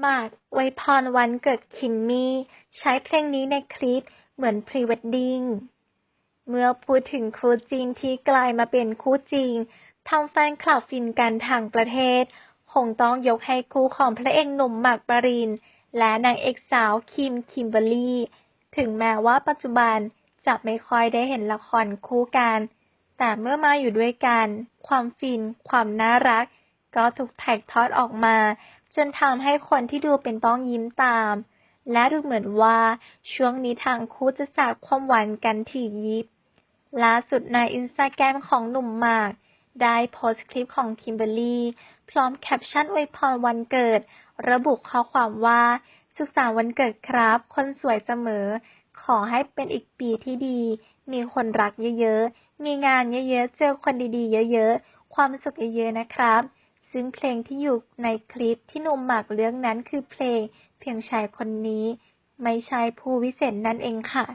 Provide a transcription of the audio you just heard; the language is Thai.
หมากอวยพรวันเกิดคิมมี่ ใช้เพลงนี้ในคลิปเหมือนพรีเวดดิ้ง เมื่อพูดถึงคู่จีนที่กลายมาเป็นคู่จริงทำแฟนคลับฟินกันทางประเทศ คงต้องยกให้คู่ของพระเอกหนุ่มหมากปริน และนางเอกสาวคิมคิมเบอรรี่ ถึงแม้ว่าปัจจุบันจะไม่ค่อยได้เห็นละครคู่กัน แต่เมื่อมาอยู่ด้วยกัน ความฟิน ความน่ารัก ก็ถูกถ่ายทอดออกมา จนทำให้คนที่ดูเป็นต้องยิ้มตาม และดูเหมือนว่าช่วงนี้ทางคู่จะสาดความหวานกันถี่ยิบ ล่าสุดในอินสตาแกรมของหนุ่มหมาก ได้โพสต์คลิปของคิมเบอร์รี่ พร้อมแคปชั่นอวยพรวันเกิด ระบุข้อความว่า สุขสันต์วันเกิดครับ คนสวยเสมอ ขอให้เป็นอีกปีที่ดี มีคนรักเยอะๆ มีงานเยอะๆ เจอคนดีๆ เยอะๆ ความสุขเยอะๆ นะครับ ซึ่งเพลงที่อยู่ในคลิปที่หนุ่มหมากเลือกนั้นคือเพลง เพียงชายคนนี้ ไม่ใช่ผู้วิเศษนั่นเองค่ะ